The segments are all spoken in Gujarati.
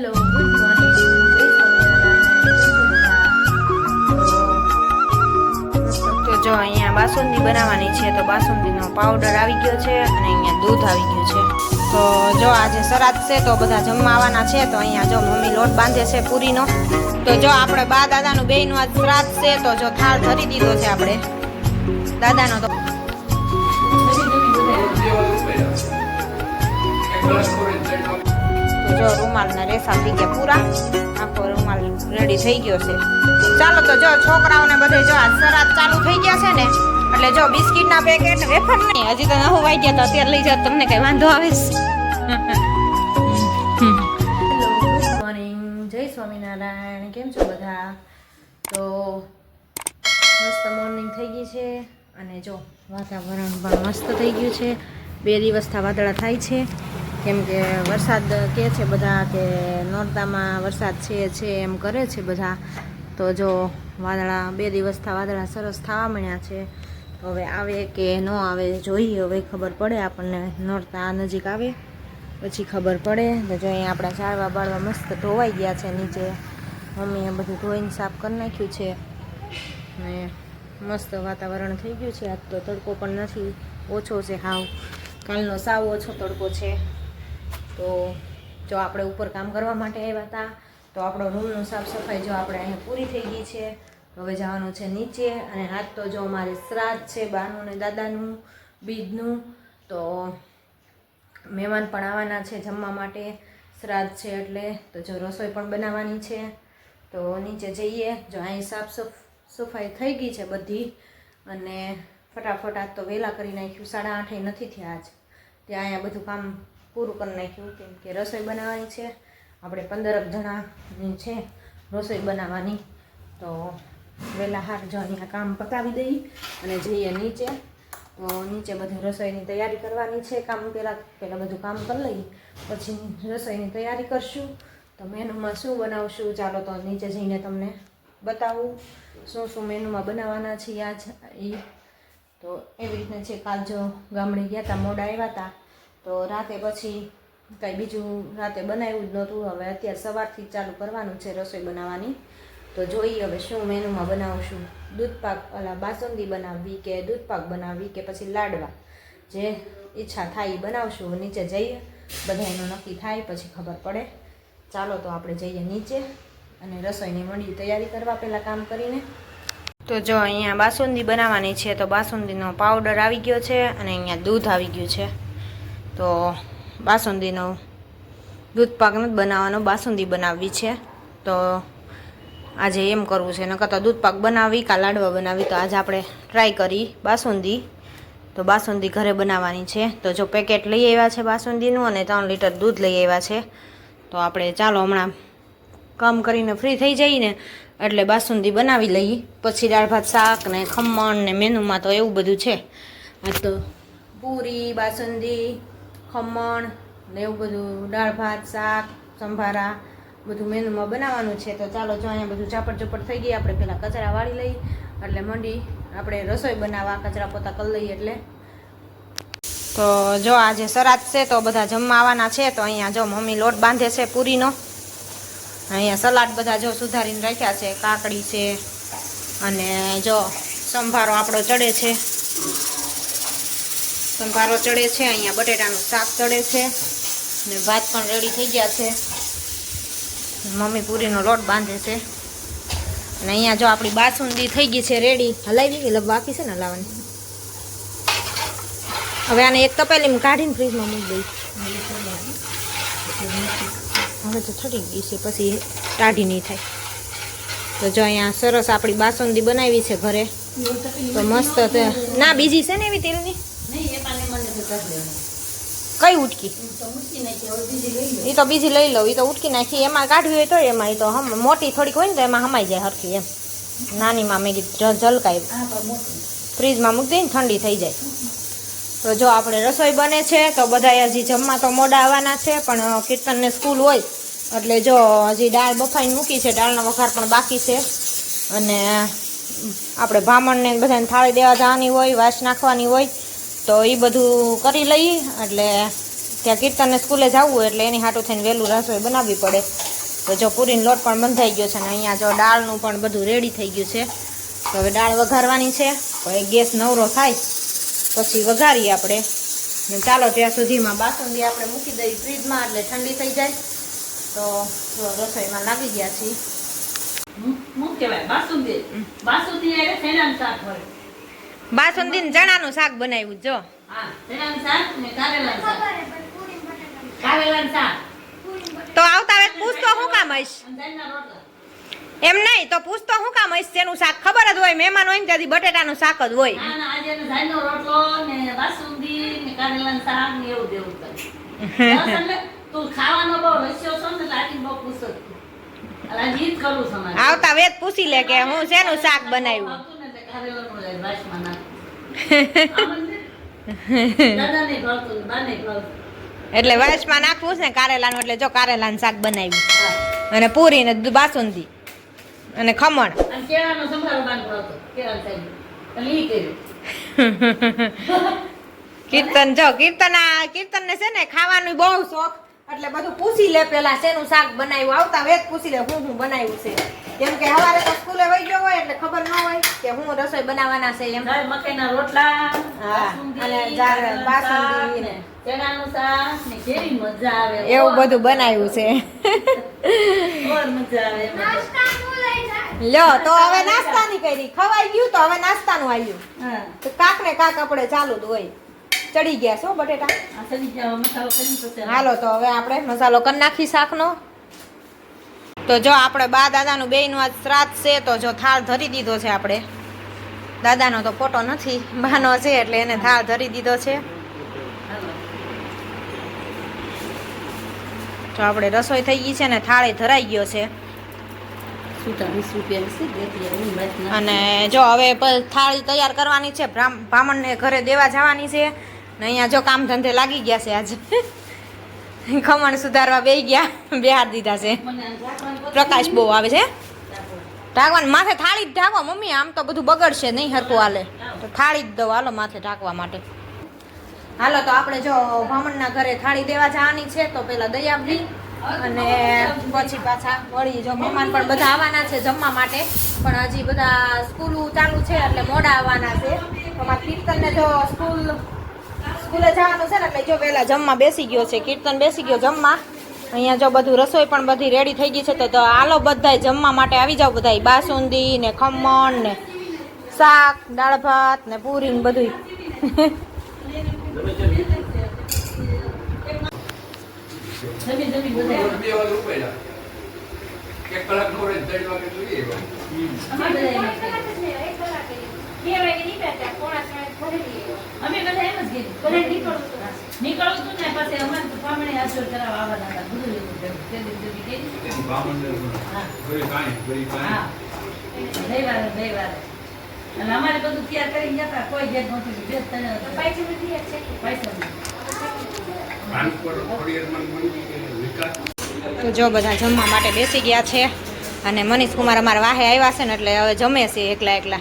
હેલો ગુડ મોર્નિંગ તો જો અહીંયા બાસુંદી બનાવવાની છે તો બાસુંદીનો પાવડર આવી ગયો છે અને અહીંયા દૂધ આવી ગયું છે. તો જો આજે સરાદ છે તો બધા જમવા આવવાના છે તો અહીંયા જો મમ્મી લોટ બાંધે છે પૂરીનો. તો જો આપણે બા દાદાનું બેયનું આજ શ્રાદ્ધ છે તો જો થાળ ધરી દીધો છે આપણે. દાદાનો તો જો રૂમાલના રેસા થઈ ગયા પૂરા. આખો રૂમાલ રેડી થઈ ગયો છે. ચાલો તો જો છોકરાઓને બધે જો આ સરાદ ચાલુ થઈ ગયા છે ને, એટલે જો બિસ્કિટના પેકેટ વેફર નહીં. હજી તો નવું વાઈ ગયા તો અત્યારે લઈ જાવ તમને કઈ વાંધો આવે જય સ્વામિનારાયણ. કેમ છો બધા? તો મસ્ત મોર્નિંગ થઈ ગઈ છે અને જો વાતાવરણ પણ મસ્ત થઈ ગયું છે. બે દિવસથી વાદળા થાય છે. કેમ કે વરસાદ કહે છે બધા કે નોરતામાં વરસાદ છે છે એમ કરે છે બધા. તો જો વાદળા બે દિવસથી વાદળા સરસ થવા મળ્યા છે. હવે આવે કે ન આવે જોઈએ, હવે ખબર પડે આપણને નોરતા નજીક આવે. પછી ખબર પડે. તો જો અહીંયા આપણા ઝાડવા બાળવા મસ્ત ધોવાઈ ગયા છે નીચે. મમ્મીએ બધું ધોઈને સાફ કરી નાખ્યું છે. ને મસ્ત વાતાવરણ થઈ ગયું છે. આજ તો તડકો પણ નથી ઓછો છે હાવ. કાલનો સાવ ઓછો તડકો છે. તો જો આપણે ઉપર કામ કરવા માટે આવ્યા હતા, તો આપણો રૂમનું સાફ સફાઈ જો આપણે અહીંયા પૂરી થઈ ગઈ છે. હવે જવાનું છે નીચે અને આજ તો જો અમારે શ્રાદ્ધ છે બાનું ને દાદાનું, બીજનું, તો મહેમાન પણ આવવાના છે જમવા માટે. શ્રાદ્ધ છે એટલે તો જો રસોઈ પણ બનાવવાની છે. તો નીચે જઈએ. જો અહીં સાફ સફ સફાઈ થઈ ગઈ છે બધી અને ફટાફટ આજ તો વહેલા કરી નાખ્યું. સાડા આઠે નથી થયા આજ. ત્યાં અહીંયા બધું કામ પૂરું કરી નાખ્યું કેમ કે રસોઈ બનાવવાની છે. આપણે પંદરક જણાની છે રસોઈ બનાવવાની. તો વહેલા હાર જો અહીંયા કામ પતાવી દઈ અને જઈએ નીચે. તો નીચે બધી રસોઈની તૈયારી કરવાની છે કામ પહેલાં પહેલાં બધું કામ કરી લઈ પછી રસોઈની તૈયારી કરશું. તો મેનુમાં શું બનાવશું? ચાલો તો નીચે જઈને તમને બતાવું શું શું મેનુમાં બનાવવાના છીએ આજ એ તો એવી રીતના છે કાલ જો ગામડે ગયા હતા મોડા આવ્યા હતા તો રાતે પછી કાંઈ બીજું રાતે બનાવ્યું જ નહોતું. હવે અત્યારે સવારથી ચાલુ કરવાનું છે રસોઈ બનાવવાની. તો જોઈએ હવે શું મેનુમાં બનાવશું. દૂધ પાક બાસુંદી બનાવવી કે દૂધ પાક બનાવવી કે પછી લાડવા? જે ઈચ્છા થાય એ બનાવશું. નીચે જઈએ. બધા એનું નક્કી થાય, પછી ખબર પડે. ચાલો તો આપણે જઈએ નીચે અને રસોઈની મંડી તૈયારી કરવા પહેલાં કામ કરીને. તો જો અહીંયા બાસુંદી બનાવવાની છે, તો બાસુંદીનો પાવડર આવી ગયો છે અને અહીંયા દૂધ આવી ગયું છે. તો બાસુંદીનો દૂધ પાક નથી બનાવવાનો, બાસુંદી બનાવવી છે. તો આજે એમ કરવું છે, નકર તો દૂધ પાક બનાવી કા લાડવા બનાવી, તો આજે આપણે ટ્રાય કરી બાસુંદી. તો બાસુંદી ઘરે બનાવવાની છે. તો જો પેકેટ લઈ આવ્યા છે બાસુંદીનું અને ત્રણ લીટર દૂધ લઈ આવ્યા છે. તો આપણે ચાલો હમણાં કામ કરીને ફ્રી થઈ જઈએ ને એટલે બાસુંદી બનાવી લઈએ. પછી દાળ ભાત શાક ને ખમણ ને મેનુમાં તો એવું બધું છે. આ તો પૂરી, બાસુંદી ખમણ ને એવું બધું, દાળ, ભાત, શાક, સંભારા, બધું મેનુમાં બનાવવાનું છે. તો ચાલો, જો અહીંયા બધું ચાપડ ચોપડ થઈ ગઈ, આપણે પહેલાં કચરા વાળી લઈ, એટલે મંડી આપણે રસોઈ બનાવવા કચરા પોતા કરી લઈએ એટલે. તો જો આજે સરાદ છે, તો બધા જમવા આવવાના છે, તો અહીંયા જો મમ્મી લોટ બાંધે છે પૂરીનો. અહીંયા સલાડ બધા જો સુધારીને રાખ્યા છે, કાકડી છે, અને જો સંભારો આપણો ચડે છે. સંભારો ચડે છે, અહીંયા બટેટાનું શાક ચડે છે ને ભાત પણ રેડી થઈ ગયા છે. મમ્મી પૂરીનો લોટ બાંધે છે. અને અહીંયા જો આપણી બાસુંદી થઈ ગઈ છે રેડી હલાવી એટલે બાકી છે ને હલાવવાની. હવે આને એક તપેલીમાં કાઢીને ફ્રીજમાં મૂકી દઈ. હવે તો ઠરી ગઈ છે, પછી ટાઢી નહીં થાય. તો જો અહીંયા સરસ આપણી બાસુંદી બનાવી છે ઘરે. તો મસ્ત ના, બીજી છે ને એવી તેલની? કઈ ઉટકી? એ તો બીજી લઈ લઉં. એ તો ઉટકી નાખી. એમાં કાઢવી હોય તો એમાં એ તો મોટી થોડીક હોય ને તો એમાં હમાઈ જાય હરખી એમ. નાનીમાં મેં કીધું જલકાય. ફ્રીજમાં મૂકી દઈને ઠંડી થઈ જાય. તો જો આપણે રસોઈ બને છે તો બધા હજી જમવા તો મોડા આવવાના છે પણ કીર્તનને સ્કૂલ હોય. એટલે જો હજી દાળ બફાઈને મૂકી છે દાળનો વઘાર પણ બાકી છે. અને આપણે ભામણને બધાને થાળી દેવા જવાની હોય વાસ નાખવાની હોય. તો એ બધું કરી લઈએ એટલે ત્યાં કીર્તનને સ્કૂલે જવું એટલે એની હાટું થઈને વહેલું રસોઈ બનાવવી પડે. તો જો પૂરીનો લોટ પણ બંધાઈ ગયો છે ને અહીંયા જો દાળનું પણ બધું રેડી થઈ ગયું છે. તો હવે દાળ વઘારવાની છે હવે ગેસ નવરો થાય પછી વઘારીએ આપણે. ને ચાલો ત્યાં સુધીમાં બાસુંદી આપણે મૂકી દઈએ ફ્રીજમાં એટલે ઠંડી થઈ જાય. તો રસોઈમાં લાગી ગયા છીએ. શું કહેવાય? બાસુંદી? બાસુંદી એટલે સેનાનું શાક હોય. બાસુંદી ચણાનું શાક બનાવ્યું જો. તો આવતા વેત પૂછતો હું કામ હઈશ એમ નહીં તો પૂછતો હું કામ હઈશ તેનું શાક ખબર જ હોય મહેમાન હોય ને ત્યાંથી બટેટાનું શાક જ હોય. આવતા વેત પૂછી લે કે હું શેનું શાક બનાવ્યું? એટલે વાસમાં નાખવું છે ને કારેલાનું એટલે જો કારેલાનું શાક બનાવ્યું. અને પૂરી ને બાસુંદી અને ખમણ. કીર્તન જો કીર્તન કીર્તન ને છે ને ખાવાનું બહુ શોખ. એટલે બધું પૂછી લે પેલા શેનું શાક બનાવ્યું. આવતા વેત પૂછી લે હું હું બનાવ્યું છે. કેમ કે સવારે તો સ્કૂલે વહી ગયો હોય એટલે ખબર ન હોય કે હું રસોઈ બનાવવાના છે એમ. મકાઈના રોટલા અને બાસુંદી ને ચણાનું શાક ને કેવી મજા આવે. એવું બધું બનાવ્યું છે. મજા આવે લ્યો તો હવે નાસ્તાની કરી. ખવાઈ ગયું તો હવે નાસ્તાનું આવ્યું હા. તો કાક ને કાક આપણે ચાલુ જ હોય. ચડી ગયા છો બટેટા. હાલો તો હવે આપણે મસાલો કરી નાખી શાકનો. તો જો આપણે બા દાદાનું બેયનું આજ શ્રાદ્ધ છે તો જો થાળ ધરી દીધો છે આપણે. દાદાનો તો ફોટો નથી બાનો છે એટલે એને થાળ ધરી દીધો છે. તો આપણે રસોઈ થઈ ગઈ છે ને થાળે ધરાઈ ગયો છે. અને જો હવે થાળી તૈયાર કરવાની છે બ્રાહ્મ- બ્રાહ્મણને ઘરે દેવા જવાની છે. અહીંયા જો કામ ધંધે લાગી ગયા છે આજે. ખમણ સુધારવા બે ગયા, બેહાર દીધા છે. પ્રકાશ બહુ આવે છે. ઢાંકવાનું. માથે થાળી જ ઢાંકો મમ્મી, આમ તો બધું બગડશે નહીં હરકું હાલે. તો થાળી જ દઉં હાલો માથે ઢાંકવા માટે. હાલો, તો આપણે જો ભામણના ઘરે થાળી દેવા જવાની છે, તો પેલા દયાબલી અને પછી પાછા વળી જો મહેમાન પણ બધા આવવાના છે જમવા માટે. પણ હજી બધા સ્કૂલ ચાલુ છે, એટલે મોડા આવવાના છે. તો મારા કીર્તનને જો સ્કૂલ સ્કૂલે જવાનું છે ને એટલે જો પહેલા જમવા બેસી ગયો છે કીર્તન બેસી ગયો જમવા અહીંયા જો બધું રસોઈ પણ બધી રેડી થઈ ગઈ છે તો આલો હાલો બધાય જમવા માટે આવી જાવ બધાય બાસુંદી ને ખમણ ને શાક દાળ ભાત ને પૂરી ને બધું બધા. એક કલાક નો જોઈએ. અમે બધા એમ જ કીધું. અમે બધા એમ જ કીધું. નીકળવું હતું ને પછી અમારે તો પામણે હાજર કરાવવા આવવાના હતા. બધું. રવિવારે રવિવારે. અને અમારે તૈયાર કરી જતા કોઈ જેટ નથી પૈસા તો જો બધા જમવા માટે બેસી ગયા છે. અને મનીષ કુમાર અમારા વાહે આવ્યા છે ને એટલે હવે જમે છે એકલા એકલા.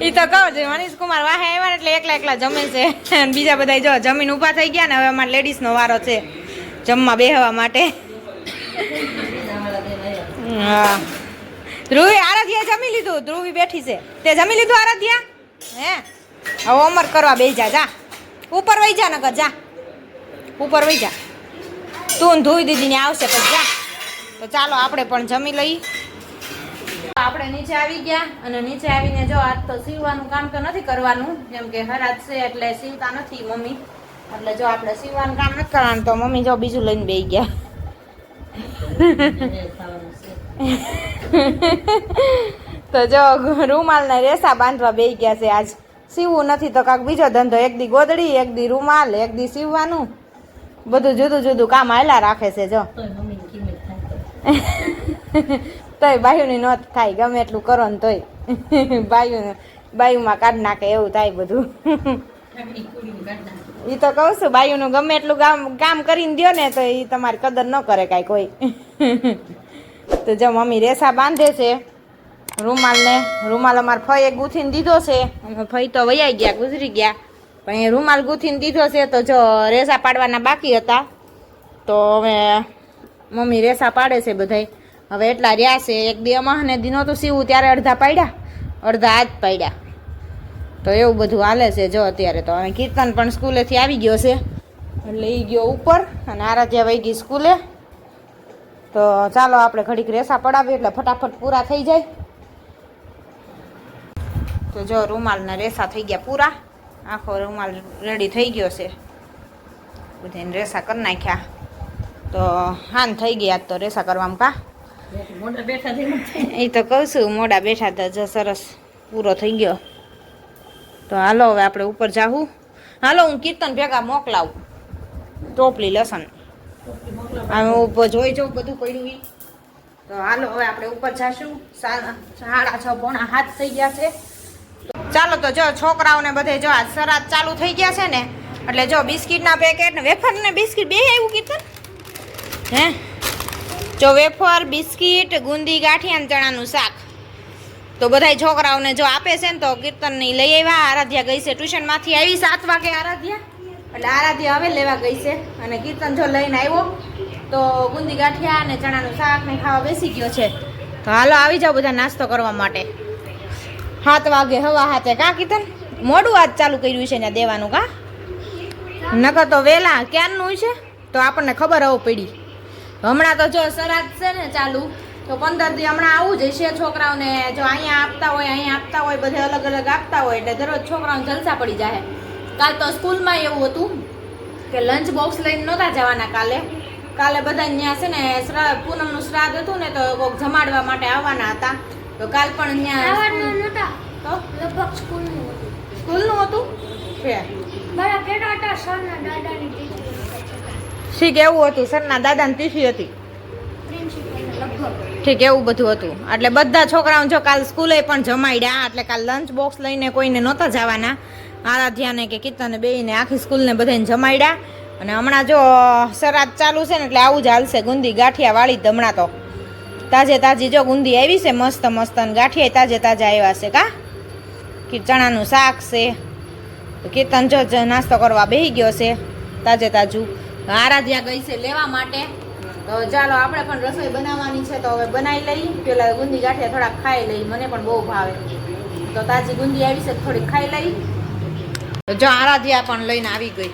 એ તો કહો છું મનીષ કુમાર વાહે આવ્યા એટલે એકલા એકલા જમે છે. અને બીજા બધા જો જમીન ઊભા થઈ ગયા ને હવે અમારે લેડીઝનો વારો છે. જમવા બેહવા માટે. હા. ધ્રુવી આરાધ્યા જમી લીધું. ધ્રુવી બેઠી છે. તે જમી લીધું આરાધ્યા? હે? હવે અમર કરવા બે જા જા. ઉપર વહી જા નગર જા. ઉપર વહી જા. તું ધોઈ દીદીને આવશે પછી જા. તો ચાલો, આપણે પણ જમી લઈ આપણે નીચે આવી ગયા અને નીચે આવીને જો આજ તો સીવવાનું કામ તો નથી કરવાનું. જેમ કે હરાજ છે એટલે સીવતા નથી મમ્મી. એટલે જો આપણે સીવવાનું કામ નથી કરવાનું તો મમ્મી જો બીજું લઈને બેસી ગયા. તો જો રૂમાલ ને રેસા બાંધવા બેસી ગયા છે આજ. સીવવું નથી તો કાંક બીજો ધંધો એક દી ગોદડી એક દી રૂમાલ એક દી સીવવાનું. બધું જુદું જુદું કામ હાલ્યા રાખે છે જો. તોય. બાયુની નોત થાય, ગમે એટલું કરો ને તોય. બાયુ બાયુમાં કાઢ નાખે એવું થાય બધું. એ તો કહું છું, બાયુનું ગમે એટલું કામ કામ કરીને દ્યો ને તો એ તમારી કદર ન કરે કાંઈ કોઈ. તો જો મમ્મી રેસા બાંધે છે, રૂમાલને. રૂમાલ અમારે ફઈએ ગૂંથીને દીધો છે. ફઈ તો વૈયાઈ ગયા, ગુજરી ગયા. પણ એ રૂમાલ ગૂંથીને દીધો છે તો જો રેસા પાડવાના બાકી હતા. તો હવે મમ્મી રેસા પાડે છે બધાય. હવે એટલા રહ્યા છે, એક બે અમાહ ને તો સીવું, ત્યારે અડધા પાડ્યા. અડધા આજ પાડ્યા. તો એવું બધું હાલે છે જો અત્યારે તો. અને કીર્તન પણ સ્કૂલેથી આવી ગયો છે. એટલે એ ગયો ઉપર, અને આરાધ્યા વહી ગઈ સ્કૂલે. તો ચાલો આપણે ઘડીક રેસા પડાવીએ, એટલે ફટાફટ પૂરા થઈ જાય. તો જો રૂમાલના રેસા થઈ ગયા પૂરા. આખો રૂમાલ રેડી થઈ ગયો છે. બધાને રેસા કરી નાખ્યા. તો હાન થઈ ગયા તો રેસા કરવામાં કા? એ તો કહું છું, મોડા બેઠા હતા સરસ પૂરો થઈ ગયો. તો હાલો, હવે આપણે ઉપર જાવું હાલો, હું કીર્તન ભેગા મોકલાવું. ટોપલી લસણ. હવે જોઈ જાઉં બધું પડ્યું તો હાલો, હવે આપણે ઉપર જાશું. સાડા છ પોણા હાથ થઈ ગયા છે. ચાલો તો જો, છોકરાઓને બધે જો આ સરાદ ચાલુ થઈ ગયા છે ને, એટલે જો બિસ્કિટના પેકેટ ને વેફર ને બિસ્કિટ બે આવ્યું કીર્તન? હે? જો વેફર, બિસ્કિટ, ગુંદી, ગાંઠિયા ચણાનું શાક. તો બધાય છોકરાઓને જો આપે છે ને તો કીર્તનની લઈ આવ્યા. આરાધ્યા ગઈ છે ટ્યુશનમાંથી આવી સાત વાગે આરાધ્યા. એટલે આરાધ્યા હવે લેવા ગઈ છે. અને કીર્તન જો લઈને આવ્યો, તો ગુંદી, ગાંઠિયા અને ચણાનું શાક ને ખાવા બેસી ગયો છે. તો હાલો આવી જાઓ બધા નાસ્તો કરવા માટે. સાત વાગે, હવા હાથે. કા કીર્તન? મોડું આજ ચાલુ કર્યું છે ને દેવાનું કા? નકર તો વહેલા ક્યારનું છે? તો આપણને ખબર હવે પડી. હમણાં તો જો સરાદ છે ને ચાલુ તો પંદર દી હમણાં આવું જ છે છોકરાઓને જો અહીંયા આપતા હોય અહીંયા આપતા હોય બધે અલગ અલગ આપતા હોય એટલે દરરોજ છોકરાઓને જલસા પડી જાય. કાલ તો સ્કૂલમાં એવું હતું કે લંચ બોક્સ લઈને નહોતા જવાના કાલે. કાલે બધા ત્યાં છે ને પૂનમનું શ્રાદ્ધ હતું ને તો કોઈક જમાડવા માટે આવવાના હતા. તો કાલ પણ ત્યાં તો? લગભગ સ્કૂલનું હતું. સ્કૂલનું હતું? છે મારા કેટા હતા સરના દાદાની ઠીક, એવું હતું. સરના દાદાની તિથિ હતી. ઠીક, એવું બધું હતું. એટલે બધા છોકરાઓ જો કાલ સ્કૂલે પણ જમાડ્યા. એટલે કાલ લંચ બોક્સ લઈને કોઈને નહોતા જવાના. આરાધ્યાને કે કીર્તને બેયને આખી સ્કૂલને બધાને જમાડ્યા. અને હમણાં જો સરાદ ચાલુ છે ને એટલે આવું જ હાલશે. ગુંદી ગાંઠિયા વાળી જ હમણાં તો. તાજે તાજી જો ગુંદી આવી છે, મસ્ત મસ્ત. અને ગાંઠિયા તાજે તાજા આવ્યા છે, કે? ચણાનું શાક છે. કીર્તન જો નાસ્તો કરવા બેસી ગયો છે. તાજે તાજું. આરાધ્યા ગઈ છે લેવા માટે. તો ચાલો, આપણે પણ રસોઈ બનાવવાની છે, તો હવે બનાવી લઈ પેલા ગુંદી ગાંઠિયા થોડાક ખાઈ લઈ મને પણ બહુ ભાવે. તો તાજી ગુંદી આવી છે થોડી ખાઈ લઈ જો આરાધ્યા પણ લઈને આવી ગઈ.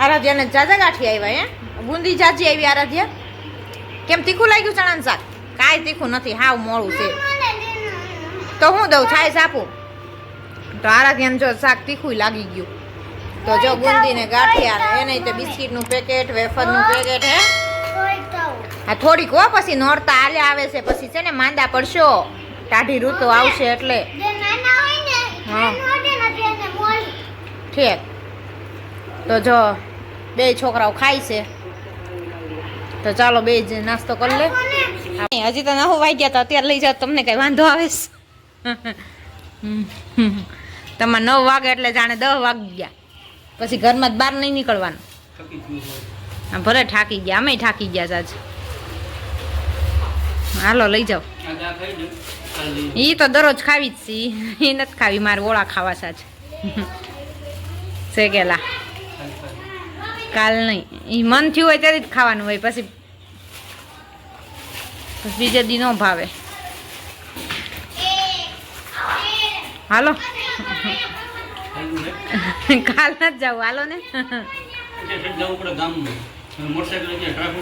આરાધ્યાને જાજા ગાંઠી આવ્યા હે? ગુંદી જાજી આવી આરાધ્યા. કેમ તીખું લાગ્યું ચણાનું શાક? કાંઈ તીખું નથી, હાવ મોડું છે. તો હું દઉં, છાશ આપું. તો આરાધ્યાને જો શાક તીખું લાગી ગયું. તો જો ગુંદી ને ગાંઠિયા એને તે બિસ્કીટનું પેકેટ વેફરનું પેકેટ હે? હા થોડીક હો પછી નોરતા આલે આવે છે. પછી છે ને માંદા પડશો. ટાઢી ઋતુ આવશે એટલે. હા. ઠીક. તો જો બે છોકરાઓ ખાય છે. તો ચાલો બે જ નાસ્તો કરી લે. હજી તો નવ વાગ્યા તો અત્યારે લઈ જાઓ તમને કઈ વાંધો આવે છે. તમારે નવ વાગે એટલે જાણે દસ વાગ્યા. ગયા પછી ઘરમાં જ બહાર નહીં નીકળવાનું. હા, ભલે થાકી ગયા અમે થાકી ગયા સાજ હાલો લઈ જાઓ. એ તો દરરોજ ખાવી જ છી. એ નથી ખાવી મારે ઓળા ખાવા આજ. શેકેલા. કાલ નહીં. એ મન થયું હોય ત્યારે જ ખાવાનું હોય પછી પછી બીજે દી ન ભાવે. હાલો. કાલ નથી જાવ હાલો ને.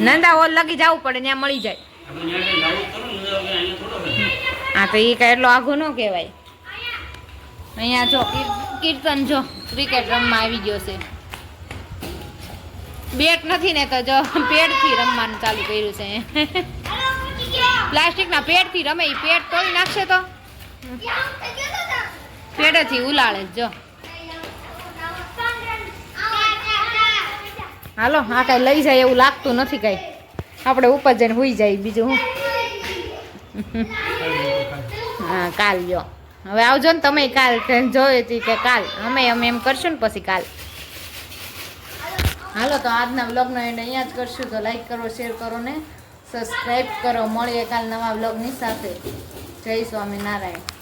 નંદા ઓલ લગી જવું પડે ત્યાં મળી જાય. હા તો એ કાંઈ એટલો આઘો ન કહેવાય. અહીંયા જો કીર્તન જો ક્રિકેટ રમવા આવી ગયો છે. બેટ નથી ને તો જો પેડથી રમવાનું ચાલુ કર્યું છે. પ્લાસ્ટિકના પેડથી રમે એ પેડ તોડી નાખશે તો. પેડેથી ઉલાળે જ જો હાલો, આ કાંઈ લઈ જાય એવું લાગતું નથી કાંઈ. આપણે ઉપર જઈને હોઈ જાય બીજું હું? હા, કાલ જો. હવે આવજો ને તમે કાલ જોઈ હતી કે કાલ. અમે અમે એમ કરશું ને પછી કાલ. હાલો, તો આજના બ્લોગનો એન્ડ અહીંયા જ કરશું. તો લાઈક કરો શેર કરો ને સબસ્ક્રાઈબ કરો. મળીએ કાલ નવા બ્લોગની સાથે. જય સ્વામિનારાયણ.